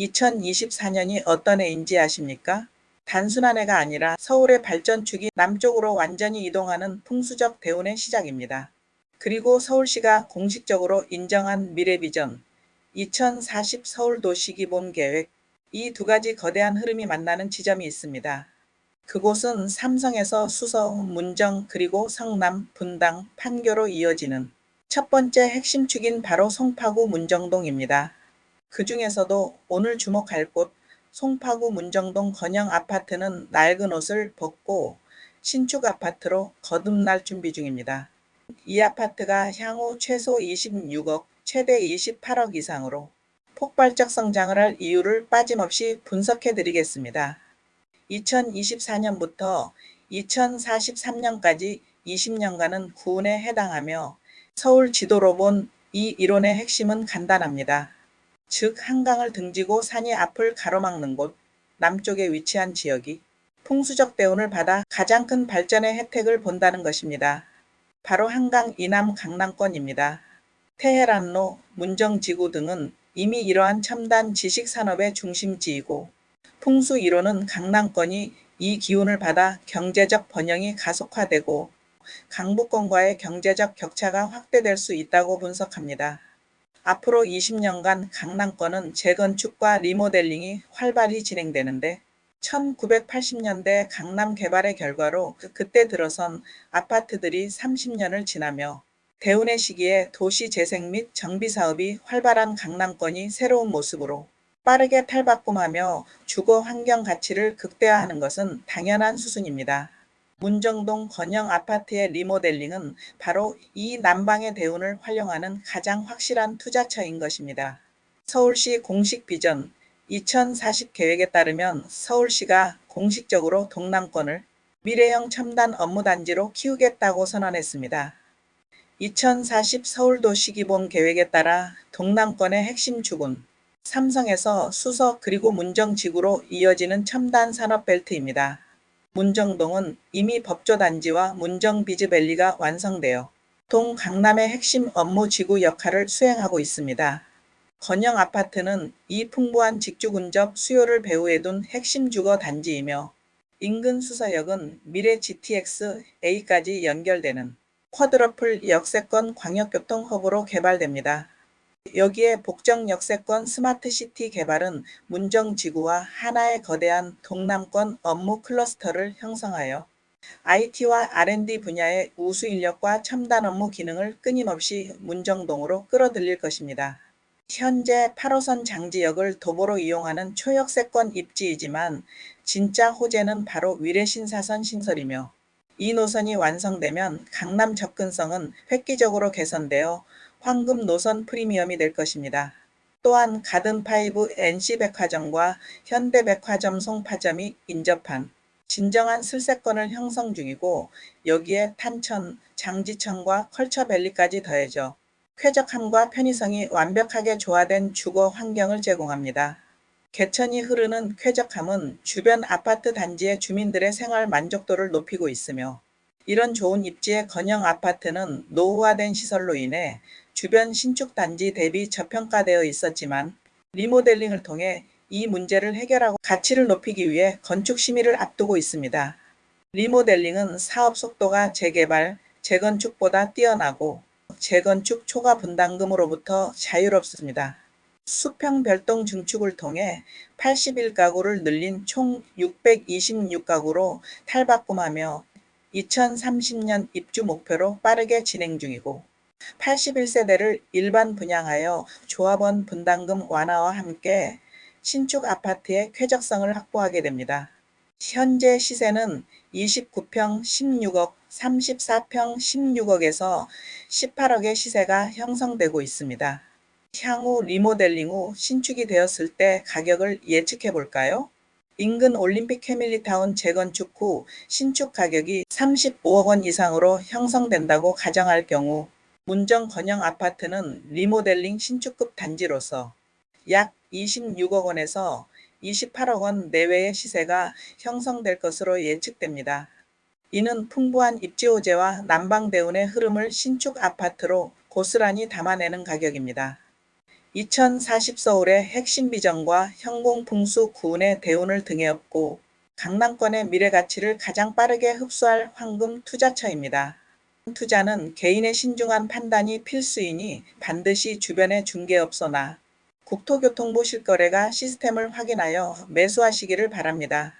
2024년이 어떤 해인지 아십니까? 단순한 해가 아니라 서울의 발전축이 남쪽으로 완전히 이동하는 풍수적 대운의 시작입니다. 그리고 서울시가 공식적으로 인정한 미래비전 2040 서울도시기본 계획 이 두 가지 거대한 흐름이 만나는 지점이 있습니다. 그곳은 삼성에서 수서, 문정, 그리고 성남, 분당, 판교로 이어지는 첫 번째 핵심 축인 바로 송파구 문정동입니다. 그 중에서도 오늘 주목할 곳 송파구 문정동 건영 아파트는 낡은 옷을 벗고 신축 아파트로 거듭날 준비 중입니다. 이 아파트가 향후 최소 26억, 최대 28억 이상으로 폭발적 성장을 할 이유를 빠짐없이 분석해 드리겠습니다. 2024년부터 2043년까지 20년간은 구운에 해당하며 서울 지도로 본 이 이론의 핵심은 간단합니다. 즉 한강을 등지고 산이 앞을 가로막는 곳 남쪽에 위치한 지역이 풍수적 대운을 받아 가장 큰 발전의 혜택을 본다는 것입니다. 바로 한강 이남 강남권입니다. 테헤란로, 문정지구 등은 이미 이러한 첨단 지식 산업의 중심지이고 풍수 이론은 강남권이 이 기운을 받아 경제적 번영이 가속화되고 강북권과의 경제적 격차가 확대될 수 있다고 분석합니다. 앞으로 20년간 강남권은 재건축과 리모델링이 활발히 진행되는데 1980년대 강남 개발의 결과로 그때 들어선 아파트들이 30년을 지나며 대운의 시기에 도시 재생 및 정비 사업이 활발한 강남권이 새로운 모습으로 빠르게 탈바꿈하며 주거 환경 가치를 극대화하는 것은 당연한 수순입니다. 문정동 건영 아파트의 리모델링은 바로 이 남방의 대운을 활용하는 가장 확실한 투자처인 것입니다. 서울시 공식 비전 2040 계획에 따르면 서울시가 공식적으로 동남권을 미래형 첨단 업무단지로 키우겠다고 선언했습니다. 2040 서울도시 기본 계획에 따라 동남권의 핵심 축은 삼성에서 수서 그리고 문정지구로 이어지는 첨단 산업 벨트입니다. 문정동은 이미 법조단지와 문정비즈밸리가 완성되어 동 강남의 핵심 업무 지구 역할을 수행하고 있습니다. 건영 아파트는 이 풍부한 직주 근접 수요를 배후에 둔 핵심 주거 단지이며 인근 수서역은 미래 GTX A까지 연결되는 쿼드러플 역세권 광역교통 허브로 개발됩니다. 여기에 복정 역세권 스마트시티 개발은 문정지구와 하나의 거대한 동남권 업무 클러스터를 형성하여 IT와 R&D 분야의 우수 인력과 첨단 업무 기능을 끊임없이 문정동으로 끌어들일 것입니다. 현재 8호선 장지역을 도보로 이용하는 초역세권 입지이지만 진짜 호재는 바로 위례신사선 신설이며 이 노선이 완성되면 강남 접근성은 획기적으로 개선되어 황금 노선 프리미엄이 될 것입니다. 또한 가든파이브 NC백화점과 현대백화점 송파점이 인접한 진정한 슬세권을 형성 중이고 여기에 탄천, 장지천과 컬처밸리까지 더해져 쾌적함과 편의성이 완벽하게 조화된 주거 환경을 제공합니다. 개천이 흐르는 쾌적함은 주변 아파트 단지의 주민들의 생활 만족도를 높이고 있으며 이런 좋은 입지의 건영 아파트는 노후화된 시설로 인해 주변 신축 단지 대비 저평가되어 있었지만 리모델링을 통해 이 문제를 해결하고 가치를 높이기 위해 건축 심의를 앞두고 있습니다. 리모델링은 사업 속도가 재개발, 재건축보다 뛰어나고 재건축 초과 분담금으로부터 자유롭습니다. 수평 별동 증축을 통해 81가구를 늘린 총 626가구로 탈바꿈하며 2030년 입주 목표로 빠르게 진행 중이고 81세대를 일반 분양하여 조합원 분담금 완화와 함께 신축 아파트의 쾌적성을 확보하게 됩니다. 현재 시세는 29평 16억, 34평 16억에서 18억의 시세가 형성되고 있습니다. 향후 리모델링 후 신축이 되었을 때 가격을 예측해 볼까요? 인근 올림픽 패밀리타운 재건축 후 신축 가격이 35억 원 이상으로 형성된다고 가정할 경우 문정 건영 아파트는 리모델링 신축급 단지로서 약 26억 원에서 28억 원 내외의 시세가 형성될 것으로 예측됩니다. 이는 풍부한 입지호재와 난방대운의 흐름을 신축 아파트로 고스란히 담아내는 가격입니다. 2040 서울의 핵심 비전과 현공풍수 구운의 대운을 등에 업고 강남권의 미래 가치를 가장 빠르게 흡수할 황금 투자처입니다. 투자는 개인의 신중한 판단이 필수이니 반드시 주변의 중개업소나 국토교통부 실거래가 시스템을 확인하여 매수하시기를 바랍니다.